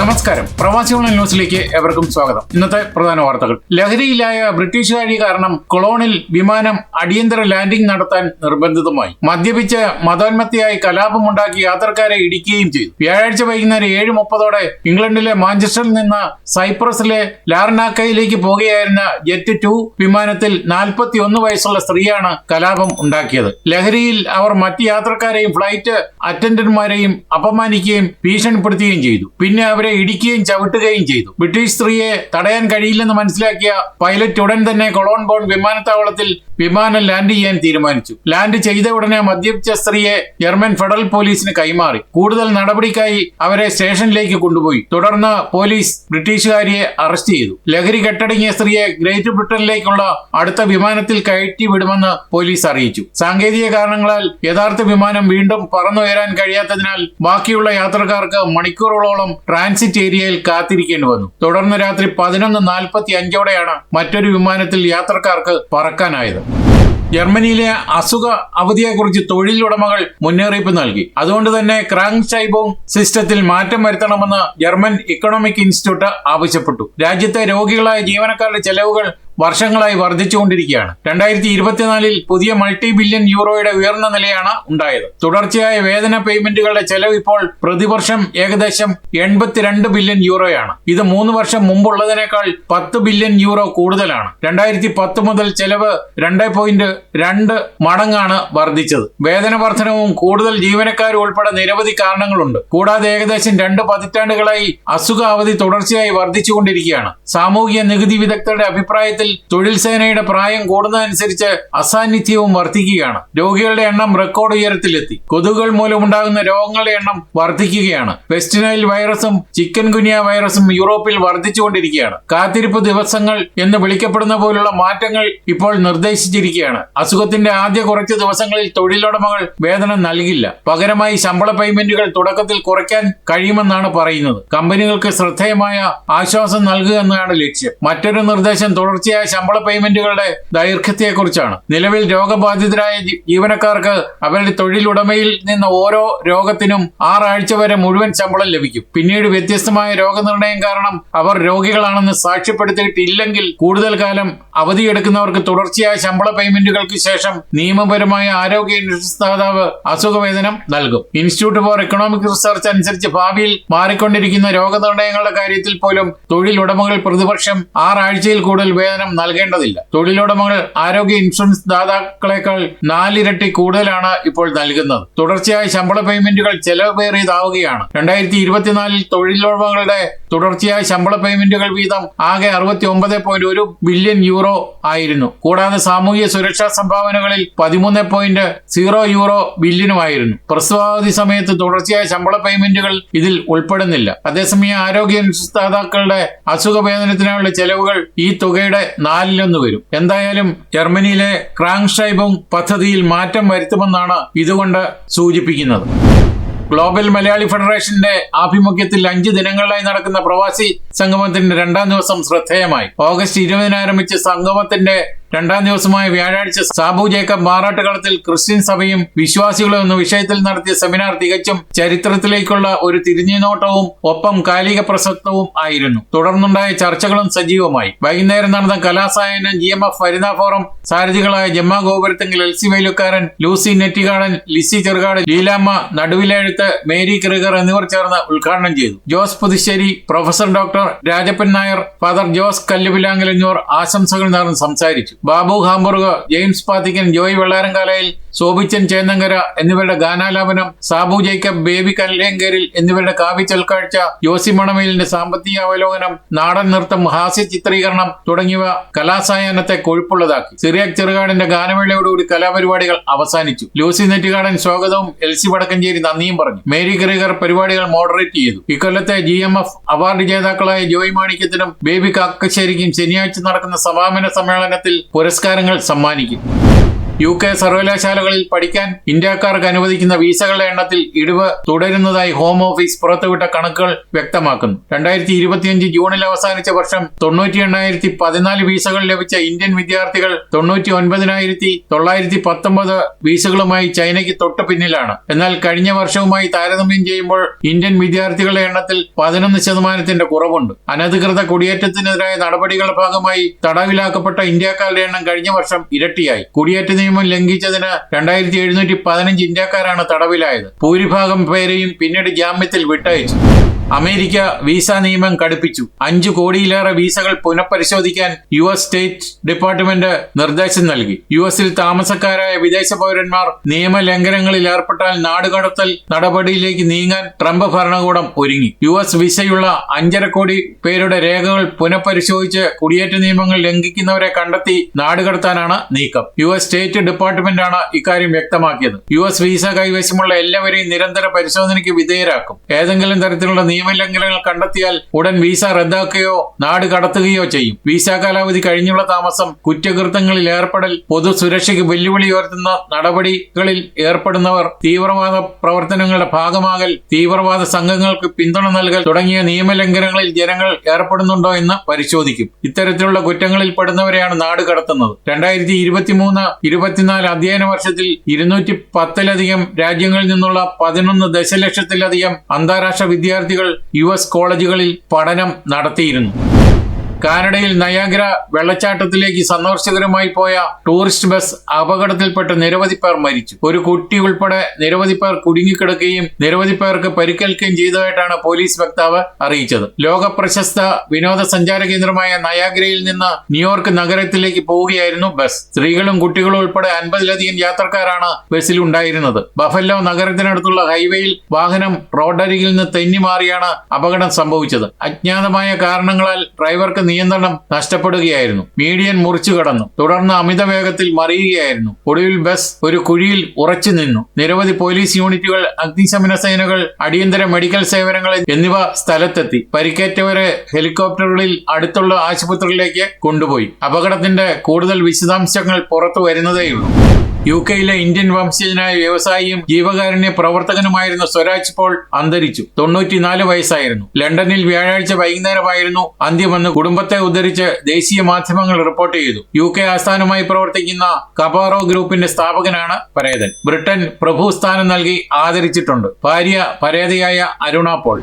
നമസ്കാരം. പ്രവാസി ഓൺലൈൻ ന്യൂസിലേക്ക് എവർക്കും സ്വാഗതം. ഇന്നത്തെ പ്രധാന വാർത്തകൾ. ലഹരിയിലായ ബ്രിട്ടീഷുകാരി കാരണം കൊളോണിൽ വിമാനം അടിയന്തര ലാൻഡിംഗ് നടത്താൻ നിർബന്ധിതമായി. മദ്യപിച്ച് മതോന്മത്തിയായി കലാപമുണ്ടാക്കി യാത്രക്കാരെ ഇടിക്കുകയും ചെയ്തു. വ്യാഴാഴ്ച വൈകുന്നേരം ഏഴ് മുപ്പതോടെ ഇംഗ്ലണ്ടിലെ മാഞ്ചസ്റ്ററിൽ നിന്ന് സൈപ്രസിലെ ലാർനാക്കയിലേക്ക് പോകുകയായിരുന്ന ജെറ്റ് ടു വിമാനത്തിൽ നാൽപ്പത്തി ഒന്ന് വയസ്സുള്ള സ്ത്രീയാണ് കലാപം ഉണ്ടാക്കിയത്. ലഹരിയിൽ അവർ മറ്റ് യാത്രക്കാരെയും ഫ്ലൈറ്റ് അറ്റൻഡന്റുമാരെയും അപമാനിക്കുകയും ഭീഷണിപ്പെടുത്തുകയും ചെയ്തു. പിന്നെ അവരെ ഇടിക്കുകയും ചവിട്ടുകയും ചെയ്തു. ബ്രിട്ടീഷ് സ്ത്രീയെ തടയാൻ കഴിയില്ലെന്ന് മനസ്സിലാക്കിയ പൈലറ്റ് ഉടൻ തന്നെ കൊളോൺ ബോൺ വിമാനത്താവളത്തിൽ വിമാനം ലാൻഡ് ചെയ്യാൻ തീരുമാനിച്ചു. ലാൻഡ് ചെയ്ത ഉടനെ മദ്യപിച്ച സ്ത്രീയെ ജർമ്മൻ ഫെഡറൽ പോലീസിന് കൈമാറി. കൂടുതൽ നടപടിക്കായി അവരെ സ്റ്റേഷനിലേക്ക് കൊണ്ടുപോയി. തുടർന്ന് പോലീസ് ബ്രിട്ടീഷുകാരിയെ അറസ്റ്റ് ചെയ്തു. ലഹരി കെട്ടടങ്ങിയ സ്ത്രീയെ ഗ്രേറ്റ് ബ്രിട്ടനിലേക്കുള്ള അടുത്ത വിമാനത്തിൽ കയറ്റി വിടുമെന്ന് പോലീസ് അറിയിച്ചു. സാങ്കേതിക കാരണങ്ങളാൽ യഥാർത്ഥ വിമാനം വീണ്ടും പറന്നുയരാൻ കഴിയാത്തതിനാൽ ബാക്കിയുള്ള യാത്രക്കാർക്ക് മണിക്കൂറുകളോളം ട്രാൻസിറ്റ് ഏരിയയിൽ കാത്തിരിക്കേണ്ടി വന്നു. തുടർന്ന് രാത്രി പതിനൊന്ന് നാൽപ്പത്തി അഞ്ചോടെയാണ് മറ്റൊരു വിമാനത്തിൽ യാത്രക്കാർക്ക് പറക്കാനായത്. ജർമ്മനിയിലെ അസുഖ അവധിയെക്കുറിച്ച് തൊഴിലുടമകൾ മുന്നറിയിപ്പ് നൽകി. അതുകൊണ്ട് തന്നെ ക്രാങ് ചൈബോങ് സിസ്റ്റത്തിൽ മാറ്റം വരുത്തണമെന്ന് ജർമ്മൻ ഇക്കണോമിക് ഇൻസ്റ്റിറ്റ്യൂട്ട് ആവശ്യപ്പെട്ടു. രാജ്യത്തെ രോഗികളായ ജീവനക്കാരുടെ ചെലവുകൾ വർഷങ്ങളായി വർദ്ധിച്ചുകൊണ്ടിരിക്കുകയാണ്. രണ്ടായിരത്തി ഇരുപത്തിനാലിൽ പുതിയ മൾട്ടി ബില്യൺ യൂറോയുടെ ഉയർന്ന നിലയാണ് ഉണ്ടായത്. തുടർച്ചയായ വേതന പേയ്മെന്റുകളുടെ ചെലവ് ഇപ്പോൾ പ്രതിവർഷം ഏകദേശം എൺപത്തിരണ്ട് ബില്യൺ യൂറോയാണ് ഇത് മൂന്ന് വർഷം മുമ്പുള്ളതിനേക്കാൾ പത്ത് ബില്യൺ യൂറോ കൂടുതലാണ്. രണ്ടായിരത്തി പത്ത് മുതൽ ചെലവ് രണ്ട് പോയിന്റ് രണ്ട് മടങ്ങാണ് വർദ്ധിച്ചത്. വേതന വർധനവും കൂടുതൽ ജീവനക്കാരും ഉൾപ്പെടെ നിരവധി കാരണങ്ങളുണ്ട്. കൂടാതെ ഏകദേശം രണ്ട് പതിറ്റാണ്ടുകളായി അസുഖ അവധി തുടർച്ചയായി വർദ്ധിച്ചുകൊണ്ടിരിക്കുകയാണ്. സാമൂഹിക നികുതി വിദഗ്ധരുടെ അഭിപ്രായത്തിൽ തൊഴിൽ സേനയുടെ പ്രായം കൂടുന്നതനുസരിച്ച് അസാന്നിധ്യവും വർദ്ധിക്കുകയാണ്. രോഗികളുടെ എണ്ണം റെക്കോർഡ് ഉയരത്തിലെത്തി. കൊതുകുകൾ മൂലമുണ്ടാകുന്ന രോഗങ്ങളുടെ എണ്ണം വർദ്ധിക്കുകയാണ്. വെസ്റ്റ് നൈൽ വൈറസും ചിക്കൻ ഗുനിയ വൈറസും യൂറോപ്പിൽ വർദ്ധിച്ചുകൊണ്ടിരിക്കുകയാണ്. കാത്തിരിപ്പ് ദിവസങ്ങൾ എന്ന് വിളിക്കപ്പെടുന്ന പോലുള്ള മാറ്റങ്ങൾ ഇപ്പോൾ നിർദ്ദേശിച്ചിരിക്കുകയാണ്. അസുഖത്തിന്റെ ആദ്യ കുറച്ച് ദിവസങ്ങളിൽ തൊഴിലുടമകൾ വേതനം നൽകില്ല. പകരമായി ശമ്പള പേയ്മെന്റുകൾ തുടക്കത്തിൽ കുറയ്ക്കാൻ കഴിയുമെന്നാണ് പറയുന്നത്. കമ്പനികൾക്ക് ശ്രദ്ധേയമായ ആശ്വാസം നൽകുക എന്നതാണ് ലക്ഷ്യം. മറ്റൊരു നിർദ്ദേശം തുടർച്ചയായ ശമ്പള പേയ്മെന്റുകളുടെ ദൈർഘ്യത്തെക്കുറിച്ചാണ്. നിലവിൽ രോഗബാധിതരായ ജീവനക്കാർക്ക് അവരുടെ തൊഴിലുടമയിൽ നിന്ന് ഓരോ രോഗത്തിനും ആറാഴ്ച വരെ മുഴുവൻ ശമ്പളം ലഭിക്കും. പിന്നീട് വ്യത്യസ്തമായ രോഗനിർണയം കാരണം അവർ രോഗികളാണെന്ന് സാക്ഷ്യപ്പെടുത്തിയിട്ടില്ലെങ്കിൽ കൂടുതൽ കാലം അവധിയെടുക്കുന്നവർക്ക് തുടർച്ചയായ ശമ്പള പേയ്മെന്റുകൾക്ക് ശേഷം നിയമപരമായ ആരോഗ്യ ഇൻഷുറൻസ് ദാതാവ് അസുഖവേതനം നൽകും. ഇൻസ്റ്റിറ്റ്യൂട്ട് ഫോർ എക്കണോമിക് റിസർച്ച് അനുസരിച്ച് ഭാവിയിൽ മാറിക്കൊണ്ടിരിക്കുന്ന രോഗനിർണയങ്ങളുടെ കാര്യത്തിൽ പോലും തൊഴിലുടമകൾ പ്രതിപക്ഷം ആറാഴ്ചയിൽ കൂടുതൽ വേതനം നൽകേണ്ടതില്ല. തൊഴിലുടമകൾ ആരോഗ്യ ഇൻഷുറൻസ് ദാതാക്കളെക്കാൾ നാലിരട്ടി കൂടുതലാണ് ഇപ്പോൾ നൽകുന്നത്. തുടർച്ചയായ ശമ്പള പേയ്മെന്റുകൾ ചെലവേറിയതാവുകയാണ്. രണ്ടായിരത്തി ഇരുപത്തിനാലിൽ തൊഴിലുടമകളുടെ തുടർച്ചയായ ശമ്പള പേയ്മെന്റുകൾ വീതം ആകെ അറുപത്തി ഒമ്പത് പോയിന്റ് ഒരു ബില്യൺ യൂറോ ആയിരുന്നു. കൂടാതെ സാമൂഹ്യ സുരക്ഷാ സംഭാവനകളിൽ പതിമൂന്ന് പോയിന്റ് സീറോ യൂറോ ബില്യനുമായിരുന്നു പ്രസവാവധി സമയത്ത് തുടർച്ചയായ ശമ്പള പേയ്മെന്റുകൾ ഇതിൽ ഉൾപ്പെടുന്നില്ല. അതേസമയം ആരോഗ്യ ഇൻഷുറൻസ് ദാതാക്കളുടെ അസുഖ വേതനത്തിനായുള്ള ചെലവുകൾ ഈ തുകയുടെ നാലിലൊന്ന് വരും. എന്തായാലും ജർമ്മനിയിലെ ക്രാങ്ഷൈബും പദ്ധതിയിൽ മാറ്റം വരുത്തുമെന്നാണ് ഇതുകൊണ്ട് സൂചിപ്പിക്കുന്നത്. ഗ്ലോബൽ മലയാളി ഫെഡറേഷന്റെ ആഭിമുഖ്യത്തിൽ അഞ്ച് ദിനങ്ങളിലായി നടക്കുന്ന പ്രവാസി സംഗമത്തിന്റെ രണ്ടാം ദിവസം ശ്രദ്ധേയമായി. ഓഗസ്റ്റ് ഇരുപതിന് ആരംഭിച്ച സംഗമത്തിന്റെ രണ്ടാം ദിവസമായ വ്യാഴാഴ്ച സാബു ജേക്കബ് മാറാട്ടുകളത്തിൽ ക്രിസ്ത്യൻ സഭയും വിശ്വാസികളും എന്ന വിഷയത്തിൽ നടത്തിയ സെമിനാർ തികച്ചും ചരിത്രത്തിലേക്കുള്ള ഒരു തിരിഞ്ഞുനോട്ടവും ഒപ്പം കാലിക പ്രസക്തവും ആയിരുന്നു. തുടർന്നുണ്ടായ ചർച്ചകളും സജീവമായി. വൈകുന്നേരം നടന്ന കലാസായനം ജി എം എഫ് വനിതാ ഫോറം സാരഥികളായ ജമ്മ ഗോപുരത്തെങ്കിൽ L C Velukkaran Lucy Nettikadan Lizzy Cherukad Leelamma Naduvilezhuthu Mary Krieger എന്നിവർ ചേർന്ന് ഉദ്ഘാടനം ചെയ്തു. Jose Puthussery professor doctor Rajappan Nair father Jose Kallupilankal എന്നിവർ ആശംസകൾ നേർന്ന് സംസാരിച്ചു. ബാബു ഹാംബുർഗ് ജെയിംസ് പാത്തിക്കൻ ജോയ് വെള്ളാരംകാലയിൽ ശോഭിച്ചൻ ചേന്നങ്കര എന്നിവരുടെ ഗാനാലാപനം സാബു ജേക്കബ് ബേബി കല്ലേങ്കേരിൽ എന്നിവരുടെ കാവ്യ ചൽക്കാഴ്ച ജോസി മണമേലിന്റെ സാമ്പത്തിക അവലോകനം നാടൻ നൃത്തം ഹാസ്യ ചിത്രീകരണം തുടങ്ങിയവ കലാസായാഹ്നത്തെ കൊഴുപ്പുള്ളതാക്കി. സിറിയാക് ചെറുകാടിന്റെ ഗാനമേളയോടുകൂടി കലാപരിപാടികൾ അവസാനിച്ചു. ലൂസി നെറ്റുകാടൻ സ്വാഗതവും എൽസി വടക്കഞ്ചേരി നന്ദിയും പറഞ്ഞു. മേരി ഗ്രിഗർ പരിപാടികൾ മോഡറേറ്റ് ചെയ്തു. ഇക്കൊല്ലത്തെ ജി എം എഫ് അവാർഡ് ജേതാക്കളായ ജോയ് മാണിക്യത്തിനും ബേബി കാക്കശ്ശേരിക്കും ശനിയാഴ്ച നടക്കുന്ന സമാപന സമ്മേളനത്തിൽ പുരസ്കാരങ്ങൾ സമ്മാനിക്കും. യു കെ സർവകലാശാലകളിൽ പഠിക്കാൻ ഇന്ത്യക്കാർക്ക് അനുവദിക്കുന്ന വീസകളുടെ എണ്ണത്തിൽ ഇടിവ് തുടരുന്നതായി ഹോം ഓഫീസ് പുറത്തുവിട്ട കണക്കുകൾ വ്യക്തമാക്കുന്നു. രണ്ടായിരത്തി ഇരുപത്തിയഞ്ച് ജൂണിൽ അവസാനിച്ച വർഷം തൊണ്ണൂറ്റി എണ്ണായിരത്തി പതിനാല് വീസകൾ ലഭിച്ച ഇന്ത്യൻ വിദ്യാർത്ഥികൾ തൊണ്ണൂറ്റി ഒൻപതിനായിരത്തി തൊള്ളായിരത്തി പത്തൊമ്പത് വീസകളുമായി ചൈനയ്ക്ക് തൊട്ടു പിന്നിലാണ്. എന്നാൽ കഴിഞ്ഞ വർഷവുമായി താരതമ്യം ചെയ്യുമ്പോൾ ഇന്ത്യൻ വിദ്യാർത്ഥികളുടെ എണ്ണത്തിൽ പതിനൊന്ന് ശതമാനത്തിന്റെ കുറവുണ്ട്. അനധികൃത കുടിയേറ്റത്തിനെതിരായ നടപടികളുടെ ഭാഗമായി തടവിലാക്കപ്പെട്ട ഇന്ത്യക്കാരുടെ എണ്ണം കഴിഞ്ഞ വർഷം ഇരട്ടിയായി. കുടിയേറ്റ നിയമം ലംഘിച്ചതിന് രണ്ടായിരത്തി എഴുന്നൂറ്റി പതിനഞ്ച് ഇന്ത്യക്കാരാണ് തടവിലായത്. ഭൂരിഭാഗം പേരെയും പിന്നീട് ജാമ്യത്തിൽ വിട്ടയച്ചു. അമേരിക്ക വിസ നിയമം കടുപ്പിച്ചു. അഞ്ചു കോടിയിലേറെ വിസകൾ പുനഃപരിശോധിക്കാൻ യു എസ് സ്റ്റേറ്റ് ഡിപ്പാർട്ട്മെന്റ് നിർദ്ദേശം നൽകി. യു എസിൽ താമസക്കാരായ വിദേശ പൗരന്മാർ നിയമലംഘനങ്ങളിൽ ഏർപ്പെട്ടാൽ നാടുകടത്തൽ നടപടിയിലേക്ക് നീങ്ങാൻ ട്രംപ് ഭരണകൂടം ഒരുങ്ങി. യു എസ് വിസയുള്ള അഞ്ചര കോടി പേരുടെ രേഖകൾ പുനഃപരിശോധിച്ച് കുടിയേറ്റ നിയമങ്ങൾ ലംഘിക്കുന്നവരെ കണ്ടെത്തി നാടുകടത്താനാണ് നീക്കം. യു എസ് സ്റ്റേറ്റ് ഡിപ്പാർട്ട്മെന്റാണ് ഇക്കാര്യം വ്യക്തമാക്കിയത്. യു എസ് വിസ കൈവശമുള്ള എല്ലാവരെയും നിരന്തര പരിശോധനയ്ക്ക് വിധേയരാക്കും. ഏതെങ്കിലും തരത്തിലുള്ള നിയമലംഘനങ്ങൾ കണ്ടെത്തിയാൽ ഉടൻ വിസ റദ്ദാക്കുകയോ നാട് കടത്തുകയോ ചെയ്യും. വിസ കാലാവധി കഴിഞ്ഞുള്ള താമസം കുറ്റകൃത്യങ്ങളിൽ ഏർപ്പെടൽ പൊതുസുരക്ഷയ്ക്ക് വെല്ലുവിളി ഉയർത്തുന്ന നടപടികളിൽ ഏർപ്പെടുന്നവർ തീവ്രവാദ പ്രവർത്തനങ്ങളുടെ ഭാഗമാകൽ തീവ്രവാദ സംഘങ്ങൾക്ക് പിന്തുണ നൽകൽ തുടങ്ങിയ നിയമലംഘനങ്ങളിൽ ജനങ്ങൾ ഏർപ്പെടുന്നുണ്ടോ എന്ന് പരിശോധിക്കും. ഇത്തരത്തിലുള്ള കുറ്റങ്ങളിൽ പെടുന്നവരെയാണ് നാട് കടത്തുന്നത്. രണ്ടായിരത്തി ഇരുപത്തിമൂന്ന് ഇരുപത്തിനാല് അധ്യയന വർഷത്തിൽ ഇരുന്നൂറ്റി പത്തിലധികം രാജ്യങ്ങളിൽ നിന്നുള്ള പതിനൊന്ന് ദശലക്ഷത്തിലധികം അന്താരാഷ്ട്ര വിദ്യാർത്ഥികൾ യു എസ് കോളേജുകളിൽ പഠനം നടത്തിയിരുന്നു. കാനഡയിൽ നയാഗ്ര വെള്ളച്ചാട്ടത്തിലേക്ക് സന്ദർശകരുമായി പോയ ടൂറിസ്റ്റ് ബസ് അപകടത്തിൽപ്പെട്ട് നിരവധി പേർ മരിച്ചു. ഒരു കുട്ടി ഉൾപ്പെടെ നിരവധി പേർ കുടുങ്ങിക്കിടക്കുകയും നിരവധി പേർക്ക് പരിക്കേൽക്കുകയും ചെയ്തതായിട്ടാണ് പോലീസ് വക്താവ് അറിയിച്ചത്. ലോക പ്രശസ്ത വിനോദസഞ്ചാര കേന്ദ്രമായ നയാഗ്രയിൽ നിന്ന് ന്യൂയോർക്ക് നഗരത്തിലേക്ക് പോവുകയായിരുന്നു ബസ്. സ്ത്രീകളും കുട്ടികളും ഉൾപ്പെടെ അൻപതിലധികം യാത്രക്കാരാണ് ബസ്സിൽ ഉണ്ടായിരുന്നത്. ബഫല്ലോ നഗരത്തിനടുത്തുള്ള ഹൈവേയിൽ വാഹനം റോഡരികിൽ നിന്ന് തെന്നിമാറിയാണ് അപകടം സംഭവിച്ചത്. അജ്ഞാതമായ കാരണങ്ങളാൽ ഡ്രൈവർക്ക് നിയന്ത്രണം നഷ്ടപ്പെടുകയായിരുന്നു. മീഡിയൻ മുറിച്ചു കടന്നു. തുടർന്ന് അമിത വേഗത്തിൽ മറിയുകയായിരുന്നു. ഒടുവിൽ ബസ് ഒരു കുഴിയിൽ ഉറച്ചു നിന്നു. നിരവധി പോലീസ് യൂണിറ്റുകൾ അഗ്നിശമന സേനകൾ അടിയന്തര മെഡിക്കൽ സേവനങ്ങൾ എന്നിവ സ്ഥലത്തെത്തി. പരിക്കേറ്റവരെ ഹെലികോപ്റ്ററുകളിൽ അടുത്തുള്ള ആശുപത്രിയിലേക്ക് കൊണ്ടുപോയി. അപകടത്തിന്റെ കൂടുതൽ വിശദാംശങ്ങൾ പുറത്തു വരുന്നതേയുള്ളൂ. യു കെയിലെ ഇന്ത്യൻ വംശജനായ വ്യവസായിയും ജീവകാരുണ്യ പ്രവർത്തകനുമായിരുന്ന സ്വരാജ് പോൾ അന്തരിച്ചു. തൊണ്ണൂറ്റിനാല് വയസ്സായിരുന്നു. ലണ്ടനിൽ വ്യാഴാഴ്ച വൈകുന്നേരമായിരുന്നു അന്ത്യമെന്ന് കുടുംബത്തെ ഉദ്ധരിച്ച് ദേശീയ മാധ്യമങ്ങൾ റിപ്പോർട്ട് ചെയ്തു. യു കെ ആസ്ഥാനമായി പ്രവർത്തിക്കുന്ന കബാറോ ഗ്രൂപ്പിന്റെ സ്ഥാപകനാണ് പരേതൻ. ബ്രിട്ടൻ പ്രഭു സ്ഥാനം നൽകി ആദരിച്ചിട്ടുണ്ട്. ഭാര്യ പരേതയായ അരുണ പോൾ.